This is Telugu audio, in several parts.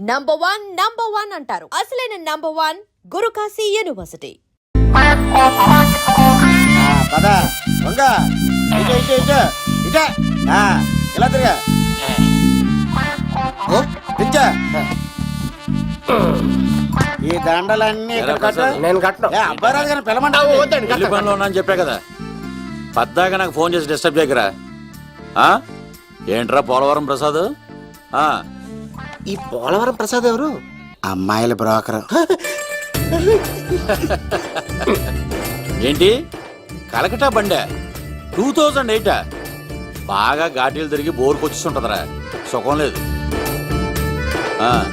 నంబర్ వన్ నంబర్ వన్ అంటారు. అసలైన నంబర్ వన్ గురుకాశీ యూనివర్సిటీ ఇలా తిరగా. ఈ దండలన్నీ నేను అబ్బాయి గారిని అని చెప్పా కదా. పద్దాక నాకు ఫోన్ చేసి డిస్టర్బ్ చేయకరా. ఆ? ఏంట్రా పోలవరం ప్రసాద్? ఆ, ఈ పోలవరం ప్రసాద్ ఎవరు? అమ్మాయిల బ్రోకర్. ఏంటి? కలకటా బండే. టూ థౌజండ్ ఎయిటా? బాగా ఘాటీలు తిరిగి బోర్కి వచ్చిస్తుంటదిరా సుఖం లేదు. ఆ.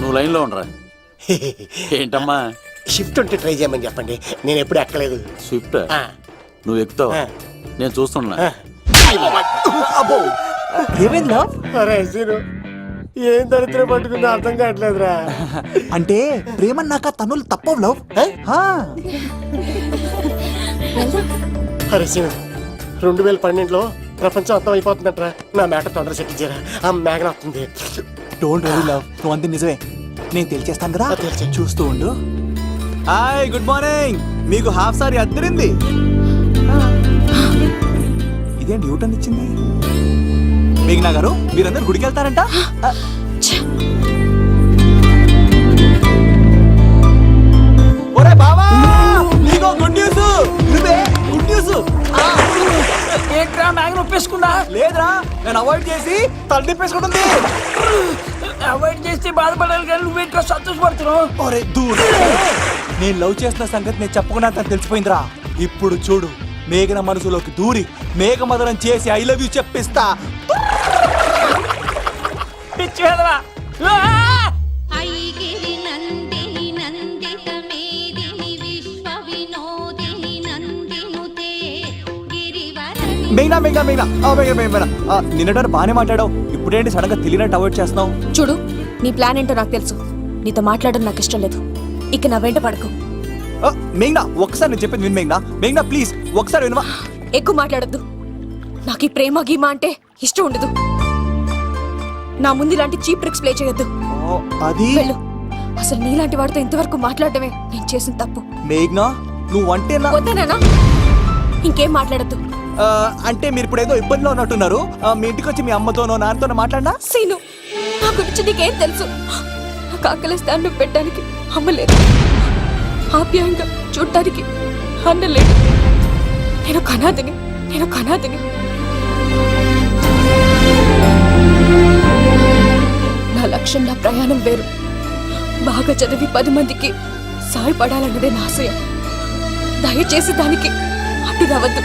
నువ్వు లైన్లో ఉండరా. ఏంటమ్మా? షిఫ్ట్ ఉంటే ట్రై చేయమని చెప్పండి. నేను ఎప్పుడు ఎక్కలేదు. స్విఫ్ట్ ఆ, నువ్వు ఎక్కుతావు. నేను చూస్తున్నా. అబ్బో! ఏమైందా అరే సీను ఏం దరిద్రం పట్టుకుందో అర్థం కావట్లేదురా. అంటే ప్రేమన్నాక తనులు తప్పవు లవ్? అరే సీను రెండు వేల పన్నెండులో ప్రపంచం అర్థం అయిపోతుందట్రా. నా మేట తొందర సెట్ చేయరా. ఆ మేఘన వస్తుంది డోంట్ వరీ లవ్ నువ్వు అంది నిజమే. నేను తెలిచేస్తాను కదా. చూస్తూ ఉండు. హాయ్ గుడ్ మార్నింగ్ మీకు హాఫ్ సారీ అద్దరింది. ఇదేంటి యూటర్న్ ఇచ్చింది. మేఘనా గారు మీరందరూ గుడికి వెళ్తారంట ఒరే బావా నీకో గుడ్ న్యూస్ నువ్వే గుడ్ న్యూస్. ఏంట్రా మ్యాగ్ నొప్పేసుకున్నా? లేదురా నేను అవాయిడ్ చేసి తల తిప్పేసుకుంటుంది. అవాయిడ్ చేస్తే బాధపడాలి కానీ నువ్వేంట్రా సంతోషపడుతున్నావు? ఒరే దూర్. నేను లవ్ చేస్తున్న సంగతి నేను చెప్పకుండా తను తెలిసిపోయిందిరా. ఇప్పుడు చూడు మేఘన మనసులోకి దూరి మేఘమదనం చేసి ఐ లవ్ యూ చెప్పిస్తా. పిచ్చి వెళ్ళరా ఐగిరి నందిని నందిత మేదిని విశ్వ వినోదిని నందినుతే గిరివరని మేఘనా మేఘనా మేఘనా ఆ, మేఘనా మేఘనా ఆ, నిన్నటారు బాగానే మాట్లాడావు. ఇప్పుడేంటి సడన్గా తెలియనట్టు అవాయిడ్ చేస్తున్నావు. చూడు నీ ప్లాన్ ఏంటో నాకు తెలుసు. నీతో మాట్లాడడం నాకు ఇష్టం లేదు. ఇక నా వెంట పడకు. ఆ, మేఘనా ఒకసారి నేను చెప్పింది విను మేఘనా మేఘనా ప్లీజ్ ఒకసారి వినవా? ఎక్కువ మాట్లాడద్దు. నాకు ఈ ప్రేమ గీమ అంటే ఇష్టం ఉండదు. నా ముందు ఇలాంటి చీప్ ట్రిక్స్ ప్లే చేయొద్దు. అది? వెళ్ళు. అసలు నీలాంటి వాడితో ఇంతవరకు మాట్లాడటమే నేను చేసిన తప్పు. మేఘనా నువ్వు అంటే నా వద్దనేనా ఇంకేం మాట్లాడద్దు. ఆ, అంటే మీరు ఇప్పుడు ఏదో ఇబ్బందిలో ఉన్నట్టున్నారు. ఆ, మీ ఇంటికి వచ్చి మీ అమ్మతోనో నాన్నతోనో మాట్లాడినా? సీను నా గురించి నీకేం తెలుసు? నాకు ఆకలిస్తే అన్నం పెట్టడానికి అమ్మలేదు ఆప్యాయంగా చూడటానికి అన్నలేదు నేను కనాదిని నేను కనాదిని లక్ష్యం నా ప్రయాణం వేరు. బాగా చదివి పది మందికి సాయపడాలన్నదే నా ఆశయం. దయచేసి దానికి అడ్డు రావద్దు.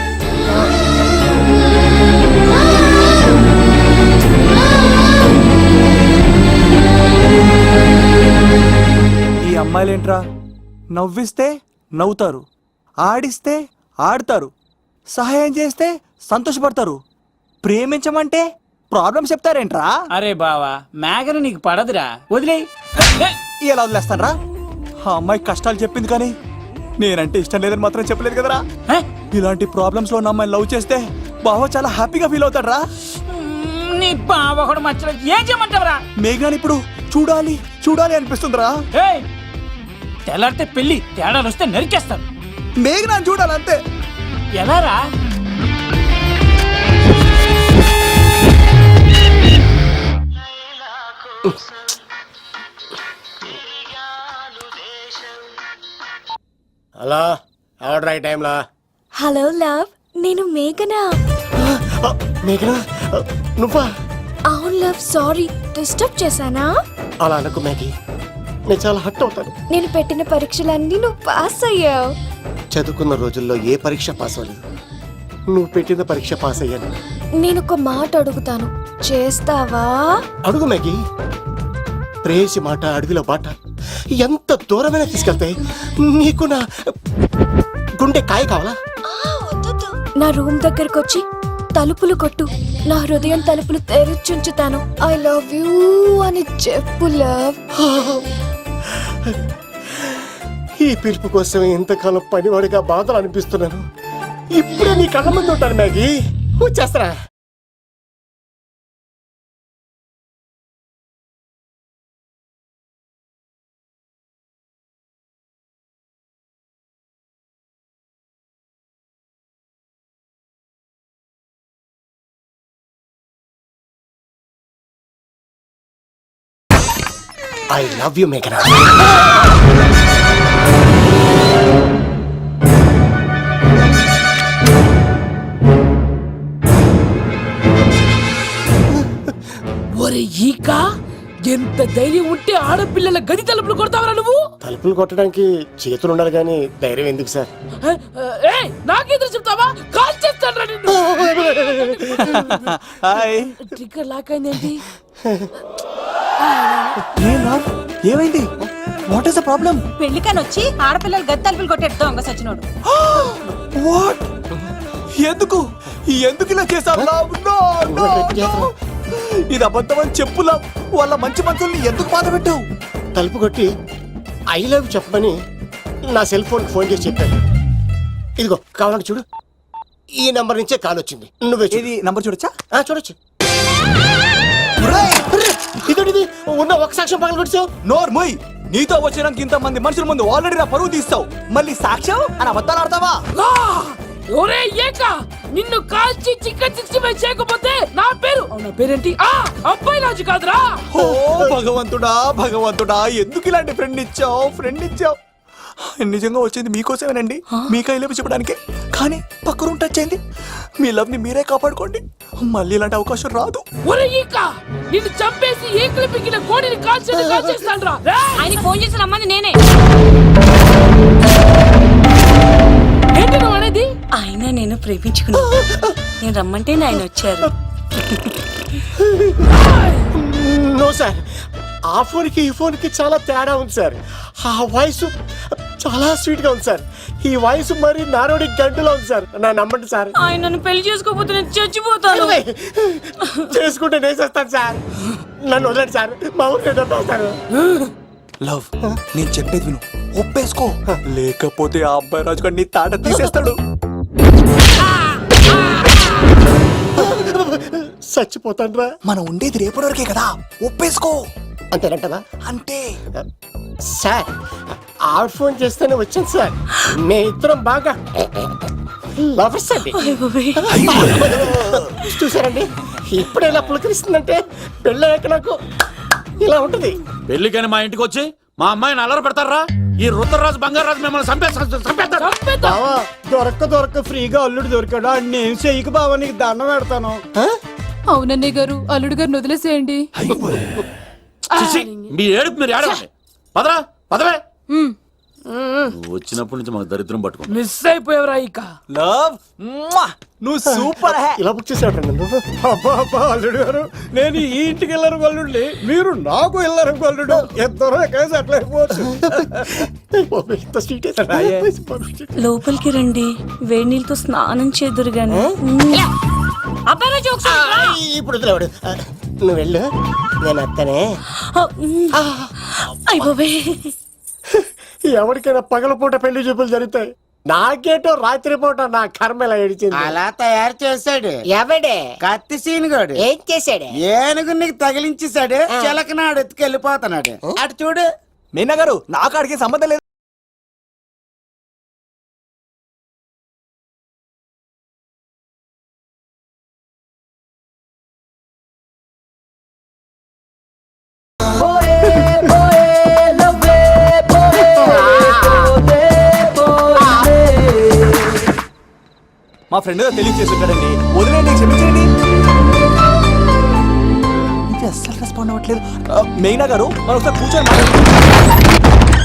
ఈ అమ్మాయిలేంట్రా? నవ్విస్తే నవ్వుతారు. ఆడిస్తే ఆడతారు. సహాయం చేస్తే సంతోషపడతారు. ప్రేమించమంటే ప్రాబ్లం చెప్తారేంట్రా? అరే బావా మేఘన నీకు పడదురా. వదిలేయ్ ఇలా వదిలేస్తానరా? ఆ అమ్మాయి కష్టాలు చెప్పింది కానీ నేనంటే ఇష్టం లేదని మాత్రం చెప్పలేదు కదరా? ఇలాంటి ప్రాబ్లమ్స్లో అమ్మాయిని లవ్ చేస్తే బావ చాలా హ్యాపీగా ఫీల్ అవుతాడరా. నీ బావ ఒకడు మచ్చలో ఏం చేయమంటావురా? మేఘాని ఇప్పుడు చూడాలి చూడాలి అనిపిస్తుందిరా. తెల్లారితే పెళ్ళి తేడాలు వస్తే నరికేస్తాను మేఘనాన్ని చూడాలి అంతే ఎలారా? హలో ఆర్డర్ అయ్యే టైంలో? Hello love. నేను మేఘనా. మేఘన? నువ్వా? అవును లవ్. సారీ. డిస్టర్బ్ చేశానా? అలా అనకు మేఘి. నేను చాలా హట్ అవుతాను. నేను పెట్టిన పరీక్షలన్నీ నువ్వు పాస్ అయ్యావు. చదువుకున్న రోజుల్లో ఏ పరీక్ష పాస్ అవ్వలేదు. నువ్వు పెట్టిన పరీక్ష పాస్ అయ్యాను. నేను ఒక మాట అడుగుతాను. చేస్తావా? అడుగు మేఘి. ప్రేయసి మాట అడవిలో బాట ఎంత దూరమైనా తీసుకెళ్తాయి నీకు నా గుండె కాయ కావాలా? నా రూమ్ దగ్గరకు వచ్చి తలుపులు కొట్టు. నా హృదయం తలుపులు తెరిచుంచుతాను. ఐ లవ్ యూ అని చెప్పు లవ్ ఈ పిలుపు కోసం ఇంతకాలం పనివాడిగా బాధలు అనిపిస్తున్నాను. ఇప్పుడే నీ కళ్ళ ముందు ఉంటాను మ్యాగీ. వచ్చేస్తారా ఐ లవ్ యు మేఘనా ఒరే ఈక ఎంత ధైర్యం ఉంటే ఆడపిల్లల గది తలుపులు కొడతావరా నువ్వు? తలుపులు కొట్టడానికి చేతులు ఉండాలి కానీ ధైర్యం ఎందుకు సార్? ఏ నాకెదురు చెప్తావా? కాల్ చేస్తాను నిన్ను. హాయ్. ట్రిగ్గర్ లాక్ అయిందేంటి ఏం రా ఏమైంది? వాట్ ఇస్ ద ప్రాబ్లం పెళ్ళికని వచ్చి ఆడపిల్లలు గది తలుపులు కొట్టేడు దొంగ సచ్చినోడు. వాట్ ఎందుకు? ఎందుకు ఇలా చేశారు ఇది అబద్ధం అని చెప్పు love. వాళ్ళ మంచి మనసుల్ని ఎందుకు బాధ పెట్టావు? తలుపు కొట్టి ఐ లవ్ చెప్పమని నా సెల్ ఫోన్ ఫోన్ చేసి చెప్పాను. ఇదిగో కావాలంటే చూడు. ఈ నంబర్ నుంచే కాల్ వచ్చింది. నువ్వే ఇది నంబర్ చూడొచ్చా? ఆ, చూడొచ్చు. ఇదోటిది ఉన్న ఒక సాక్ష్యం పగల కొట్టావు నోర్ మొయ్! నీతో వచ్చినాక ఇంత మంది మనుషుల ముందు ఆల్రెడీ నా పరువు తీస్తావు. మళ్ళీ సాక్ష్యం? అని అబద్ధాలు ఆడతావా! ఒరే ఏక! నిన్ను కాల్చి సిక్స్టీ ఫైవ్ చేయకపోతే నా పేరు అవునా పేరేంటి? ఆ అబ్బాయి రాజు కాదురా! ఓ భగవంతుడా భగవంతుడా ఎందుకు ఇలాంటి ఫ్రెండ్ ఇచ్చావు? ఫ్రెండ్ ఇచ్చావు. నిజంగా వచ్చింది మీకోసమేనండి. మీ కైలో చెప్పడానికి కానీ పక్క రూమ్ టచ్ అయింది మీ లవ్ని మీరే కాపాడుకోండి. మళ్ళీ ఇలాంటి అవకాశం రాదు. నిన్ను చంపేసి ఏకలు పిగిన కోడిని కాల్చేది కాల్చేస్తాను రా ఆయన ఫోన్ చేసి రమ్మని నేనే. ఏంటి నువ్వు అనేది? ఆయన నేను ప్రేమించుకున్నా. నేను రమ్మంటే ఆయన వచ్చారు. నో సార్ ఆ ఫోన్కి ఈ ఫోన్కి చాలా తేడా ఉంది సార్. ఆ వాయిస్ చాలా స్వీట్గా ఉంది సార్. ఈ వాయిస్ మరి నారోడి గంటలో ఉంది సార్. నా నమ్మండి సార్. ఆయన నన్ను పెళ్ళి చేసుకోకపోతే నేను చచ్చిపోతాను. చేసుకుంటే నేను చేస్తాను సార్. నన్ను వదలండి సార్. మా ఊరికి లవ్ నేను చెప్పేది విను. ఒప్పేసుకో లేకపోతే ఆ అబ్బాయి రాజు గారు నీ తాట తీసేస్తాడు. చచ్చిపోతాను రా మనం ఉండేది రేపటి వరకే కదా. ఒప్పేసుకో అంతేనంటదా అంటే సార్ ఆవిడ ఫోన్ చేస్తేనే వచ్చాను సార్. మే ఇద్దరం బాగా లవర్స్ అండి. చూసారండి? ఇప్పుడే ఇలా పులకరిస్తుందంటే పెళ్ళయ్యాక నాకు ఇలా ఉంటుంది. పెళ్ళికని మా ఇంటికి వచ్చి మా అమ్మాయిని అల్లరి పెడతారా? ఈ రుద్రరాజు బంగారాజు మిమ్మల్ని చంపేద్దాం. బావా దొరక్క దొరక్క ఫ్రీగా అల్లుడు దొరికాడు. అని నేను చెయ్యికి బావా నీకు దండం పెడతాను. అవునన్నయ్య గారు అల్లుడు గారిని వదిలేసేయండి. చిచి, మీ ఏడుపు మీరు ఏడవండి. పదరా పదవే. నువ్వు వచ్చినప్పటి నుంచి మాకు దరిద్రం పట్టుకుంది మిస్ అయిపోయావురా ఈక లవ్? నువ్వు సూపర్ హే. ఇలా బుక్ చేసేవాడు నన్ను. అబ్బా అబ్బా అల్లుడు గారు నేను ఈ ఇంటికి వెళ్ళరు గల్లుండి మీరు నాకు వెళ్ళరు గల్లుడు అయిపోవచ్చు. ఇంత స్వీట్ లోపలికి రండి. వేడి నీళ్ళతో స్నానం చేదురు గాని అబ్బాయి రాజు ఒకసారి ఇప్పుడు వదిలేవాడు. నువ్వు వెళ్ళు. నేను అత్తనే అయిపోయి ఎవరికైనా పగలపూట పెళ్ళి చూపులు జరుగుతాయి. నాకేటో రాత్రి పూట నా కర్మ ఇలా ఏడిచింది. అలా తయారు చేశాడు. ఎవడే? కత్తి సీనుగాడు. ఏం చేశాడే? ఏనుగు నీకు తగిలించేశాడు. చిలకనాడు ఎత్తుకెళ్ళిపోతున్నాడు. అటు చూడు. మీనా గారు నాకు అడిగే సంబంధం లేదు. మా ఫ్రెండ్ తెలియజేసి ఉంటాడండి వదిలేండి క్షమించండి. ఇది అస్సలు రెస్పాండ్ అవ్వట్లేదు? మెయినా గారు మనం ఒకసారి కూర్చొని మాట్లాడుతున్నాం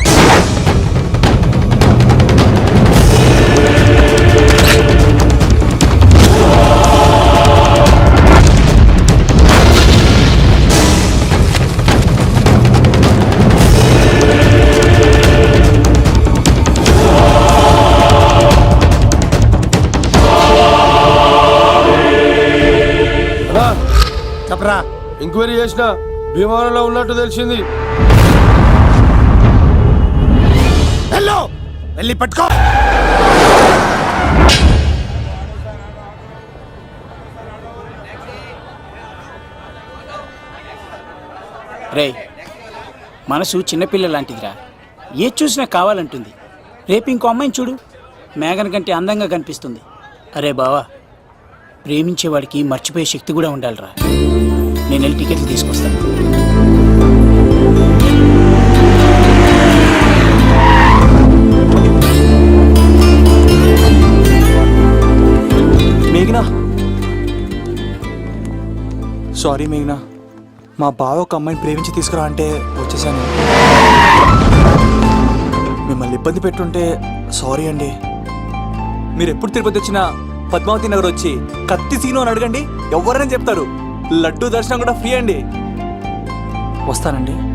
చేసిన భీమవరంలో ఉన్నట్టు తెలిసింది. హలో వెళ్ళి పట్టుకో! రే మనసు చిన్నపిల్ల లాంటిదిరా. ఏది చూసినా కావాలంటుంది. రేపు ఇంకో అమ్మాయిని చూడు. మేఘన కంటే అందంగా కనిపిస్తుంది. అరే బావా ప్రేమించేవాడికి మర్చిపోయే శక్తి కూడా ఉండాలిరా. నేను వెళ్ళి టికెట్లు తీసుకొస్తాను. మేఘనా? సారీ మేఘనా. మా బావ ఒక అమ్మాయిని ప్రేమించి తీసుకురా అంటే వచ్చేసాను. మిమ్మల్ని ఇబ్బంది పెట్టుంటే సారీ అండి. మీరు ఎప్పుడు తిరుపతి వచ్చినా పద్మావతి నగర్ వచ్చి కత్తి సీను అని అడగండి ఎవరైనా చెప్తారు. లడ్డు దర్శనం కూడా ఫ్రీ అండి. వస్తానండి.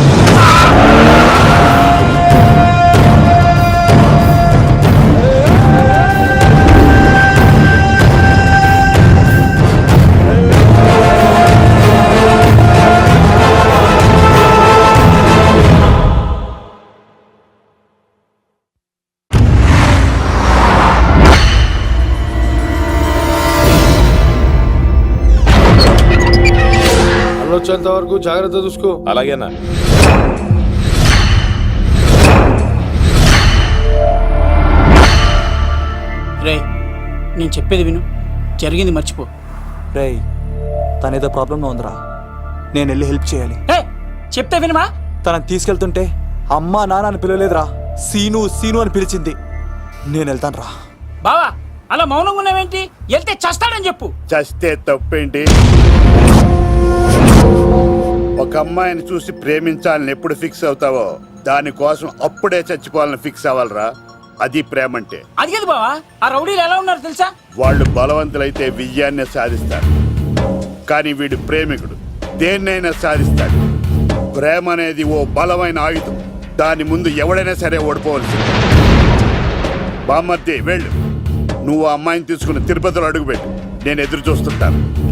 Ah! వచ్చేంత వరకు జాగ్రత్త చూసుకో. అలాగేనా? రే నేను చెప్పేది విను. జరిగింది మర్చిపో. రేయ్ తనేదో ప్రాబ్లంలో ఉందిరా. నేను వెళ్ళి హెల్ప్ చేయాలి. ఏ చెప్తే వినమా తనని తీసుకెళ్తుంటే అమ్మా నాన్న అని పిలవలేదురా. సీను సీను అని పిలిచింది. నేను వెళ్తాను రా బావా అలా మౌనంగా ఉన్నావేంటి? వెళ్తే చస్తాడని చెప్పు. చస్తే తప్పేంటి? ఒక అమ్మాయిని చూసి ప్రేమించాలని ఎప్పుడు ఫిక్స్ అవుతావో దానికోసం అప్పుడే చచ్చిపోవాలని ఫిక్స్ అవ్వాలరా. అది ప్రేమంటే. అది కాదు బావా ఆ రౌడీలు ఎలా ఉన్నారు తెలుసా? వాళ్ళు బలవంతులైతే విజయాన్ని సాధిస్తారు. కానీ వీడు ప్రేమికుడు దేన్నైనా సాధిస్తాడు. ప్రేమ అనేది ఓ బలమైన ఆయుధం. దాని ముందు ఎవడైనా సరే ఓడిపోవలసింది. బామ్మర్ది వెళ్ళు. నువ్వు ఆ అమ్మాయిని తీసుకుని తిరుపతిలో అడుగుపెట్టు. నేను ఎదురు చూస్తుంటాను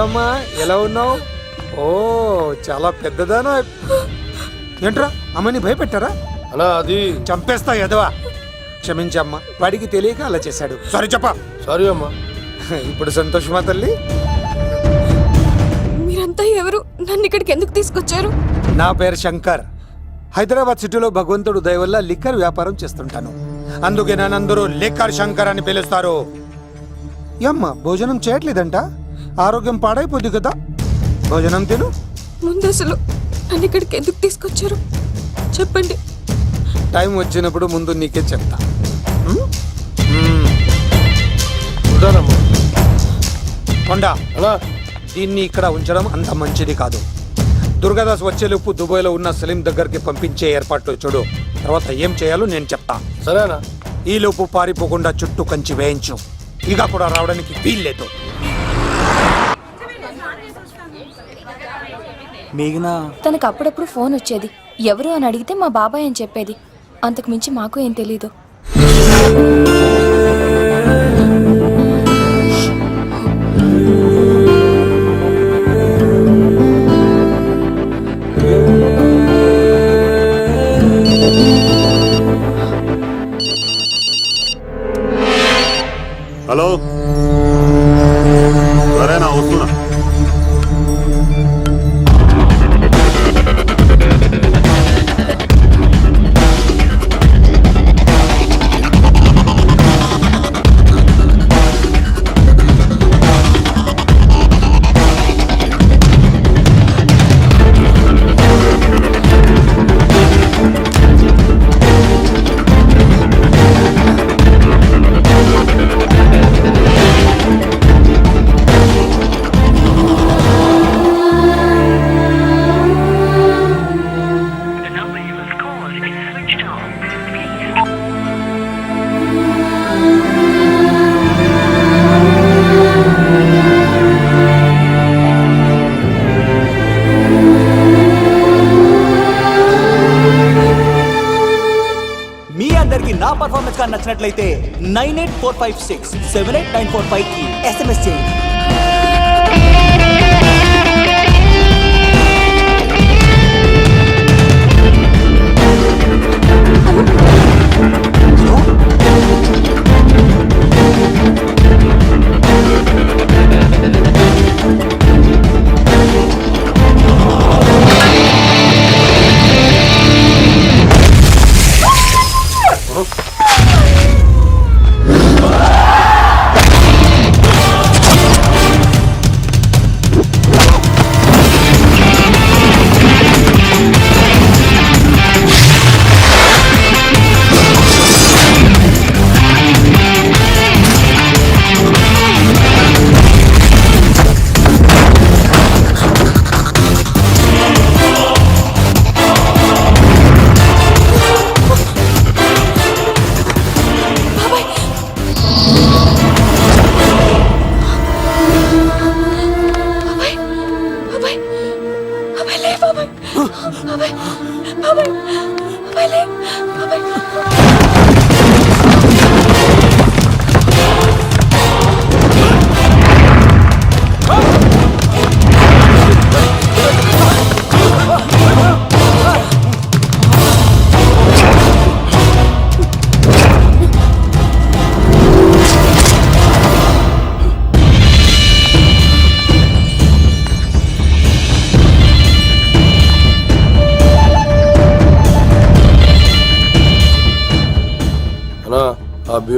ఏమ్మా ఎలా ఉన్నావు? ఓ చాలా పెద్దదానా. ఏంట్రా అమ్మని భయపెట్టారా? అలా అది. చంపేస్తా ఎదవా క్షమించమ్మా వాడికి తెలియక అలా చేశాడు. సారీ చెప్ప. సారీ అమ్మా. ఇప్పుడు సంతోషమా తల్లి? మీరంతా ఎవరు? నన్ను ఇక్కడికి ఎందుకు తీసుకొచ్చారు? నా పేరు శంకర్. హైదరాబాద్ సిటీలో భగవంతుడు దయ వల్ల లిక్కర్ వ్యాపారం చేస్తుంటాను. అందుకే నన్నందరూ లిక్కర్ శంకర్ అని పిలుస్తారు. ఏమ్మా భోజనం చేయట్లేదంట? ఆరోగ్యం పాడైపోద్ది కదా? భోజనం తిను. ముందు అసలు నన్ను ఇక్కడికి ఎందుకు తీసుకొచ్చారు? చెప్పండి. టైం వచ్చినప్పుడు ముందు నీకే చెప్తా. కొండ దీన్ని ఇక్కడ ఉంచడం అంత మంచిది కాదు. దుర్గాదాస్ వచ్చేలోపు దుబాయ్లో ఉన్న సలీం దగ్గరికి పంపించే ఏర్పాట్లు చూడు. తర్వాత ఏం చేయాలో నేను చెప్తా. సరేనా? ఈ లోపు పారిపోకుండా చుట్టూ కంచి వేయించు. ఇక కూడా రావడానికి వీల్లేదు. మేఘనా? తనకు అప్పుడప్పుడు ఫోన్ వచ్చేది. ఎవరు అని అడిగితే మా బాబాయ్ అని చెప్పేది. అంతకు మించి మాకు ఏం తెలీదు. హలో సరేనా వస్తున్నా nine eight four five six seven eight nine four ఫైవ్కి ఎస్ఎంఎస్ చేయండి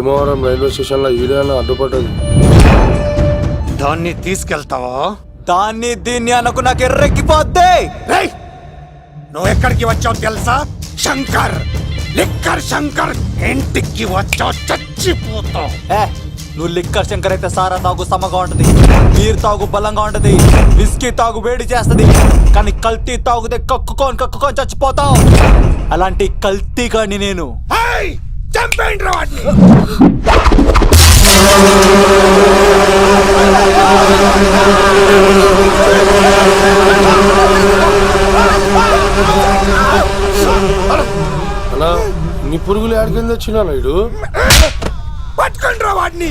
భీమవరం రైల్వే స్టేషన్లో ఈడేనా అడ్డుపడ్డది. దాన్ని తీసుకెళ్తావా? దాన్ని దీన్ని అనకు నాకు ఎర్రెక్కిపోద్ది! రేయ్! నువ్వు ఎక్కడికి వచ్చావు తెలుసా? శంకర్! లిక్కర్ శంకర్ ఇంటికి వచ్చావు చచ్చిపోతావు. ఏ నువ్వు లిక్కర్ శంకర్ అయితే సారా తాగు సమ్మగా ఉంటది. బీర్ తాగు బలంగా ఉంటది. విస్కీ తాగు వేడి చేస్తది. కానీ కల్తీ తాగుతే కక్కుకొని కక్కుకొని చచ్చిపోతావు. అలాంటి కల్తీ కాని నేను. ఏయ్! చంపేయండి వాడిని. అన్నా నీ పురుగులు ఆడికింద వచ్చినా ఇడు? పట్టుకోండి రా వాడిని.